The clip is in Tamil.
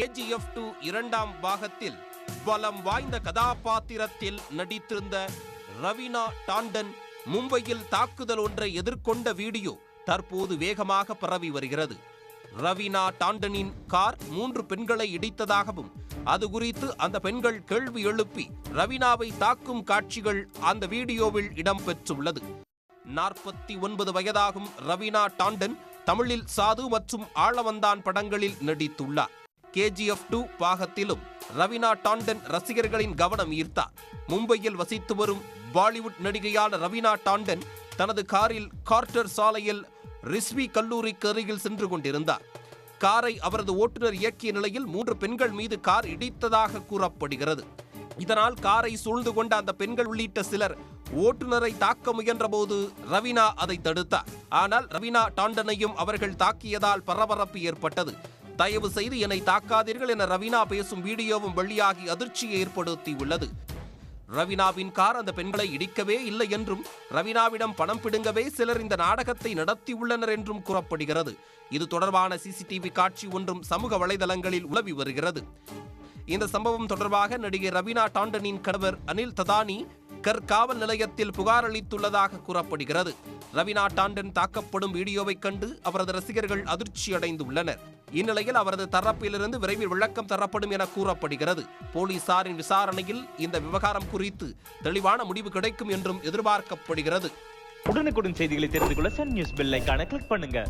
கேஜிஎஃப் டூ இரண்டாம் பாகத்தில் பலம் வாய்ந்த கதாபாத்திரத்தில் நடித்திருந்த ரவீனா டாண்டன் மும்பையில் தாக்குதல் ஒன்றை எதிர்கொண்ட வீடியோ தற்போது வேகமாக பரவி வருகிறது. ரவீனா டாண்டனின் கார் மூன்று பெண்களை இடித்ததாகவும் அது குறித்து அந்த பெண்கள் கேள்வி எழுப்பி ரவீனாவை தாக்கும் காட்சிகள் அந்த வீடியோவில் இடம்பெற்றுள்ளது. நாற்பத்தி ஒன்பது வயதாகும் ரவீனா டாண்டன் தமிழில் சாது மற்றும் ஆளவந்தான் படங்களில் நடித்துள்ளார். கேஜிஎஃப் டூ பாகத்திலும் ரவீனா டாண்டன் ரசிகர்களின் கவனம் ஈர்த்தார். மும்பையில் வசித்து வரும் பாலிவுட் நடிகையான ரவீனா டாண்டன் தனது காரில் கார்டர் சாலையில் ரிஸ்வி கல்லூரிக்கு அருகில் சென்று கொண்டிருந்தார். காரை அவரது ஓட்டுநர் இயக்கிய நிலையில் மூன்று பெண்கள் மீது கார் இடித்ததாக கூறப்படுகிறது. இதனால் காரை சூழ்ந்து கொண்ட அந்த பெண்கள் உள்ளிட்ட சிலர் ஓட்டுநரை தாக்க முயன்றபோது ரவீனா அதை தடுத்தார். ஆனால் ரவீனா டாண்டனையும் அவர்கள் தாக்கியதால் பரபரப்பு ஏற்பட்டது. தயவு செய்து என்னை தாக்காதீர்கள் என ரவீனா பேசும் வீடியோவும் வெளியாகி அதிர்ச்சியை ஏற்படுத்தியுள்ளது. ரவீனாவின் கார் அந்த பெண்களை இடிக்கவே இல்லை என்றும் ரவீனாவிடம் பணம் பிடுங்கவே சிலர் இந்த நாடகத்தை நடத்தியுள்ளனர் என்றும் கூறப்படுகிறது. இது தொடர்பான சிசிடிவி காட்சி ஒன்றும் சமூக வலைதளங்களில் உலவி வருகிறது. இந்த சம்பவம் தொடர்பாக நடிகை ரவீனா டாண்டனின் கணவர் அனில் ததானி கர் காவல் நிலையத்தில் புகார் அளித்துள்ளதாக கூறப்படுகிறது. ரவீனா டாண்டன் தாக்கப்படும் வீடியோவைக் கண்டு அவரது ரசிகர்கள் அதிர்ச்சியடைந்துள்ளனர். இந்நிலையில் அவரது தரப்பிலிருந்து விரைவில் விளக்கம் தரப்படும் என கூறப்படுகிறது. போலீசாரின் விசாரணையில் இந்த விவகாரம் குறித்து தெளிவான முடிவு கிடைக்கும் என்றும் எதிர்பார்க்கப்படுகிறது. உடனுக்குடன் செய்திகளை தெரிந்து கொள்ள சன் நியூஸ் பெல் கிளிக் பண்ணுங்க.